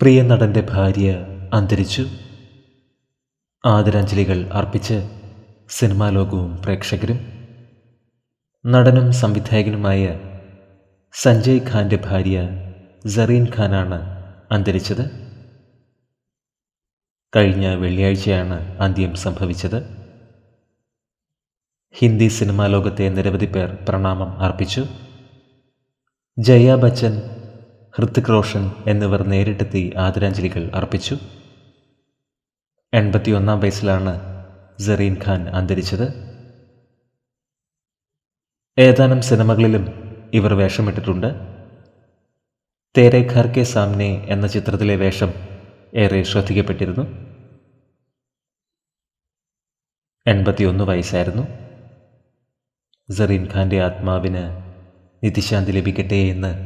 പ്രിയ നടന്റെ ഭാര്യ അന്തരിച്ചു. ആദരാഞ്ജലികൾ അർപ്പിച്ച് സിനിമാ ലോകവും പ്രേക്ഷകരും നടനും സംവിധായകനുമായ സഞ്ജയ് ഖാന്റെ ഭാര്യ സറീൻ ഖാനാണ് അന്തരിച്ചത്. കഴിഞ്ഞ വെള്ളിയാഴ്ചയാണ് അന്ത്യം സംഭവിച്ചത്. ഹിന്ദി സിനിമാ ലോകത്തെ നിരവധി പേർ പ്രണാമം അർപ്പിച്ചു. ജയ ബച്ചൻ ഹൃത്തിക് റോഷൻ എന്നിവർ നേരിട്ടെത്തി ആദരാഞ്ജലികൾ അർപ്പിച്ചു. എൺപത്തിയൊന്നാം വയസ്സിലാണ് സറീൻ ഖാൻ അന്തരിച്ചത്. ഏതാനും സിനിമകളിലും ഇവർ വേഷമിട്ടിട്ടുണ്ട്. തേരെ ഘർ കെ സാമ്നെ എന്ന ചിത്രത്തിലെ വേഷം ഏറെ ശ്രദ്ധിക്കപ്പെട്ടിരുന്നു. എൺപത്തിയൊന്ന് വയസ്സായിരുന്നു. സറീൻ ഖാന്റെ ആത്മാവിന് നിതിശാന്തി ലഭിക്കട്ടെ എന്ന്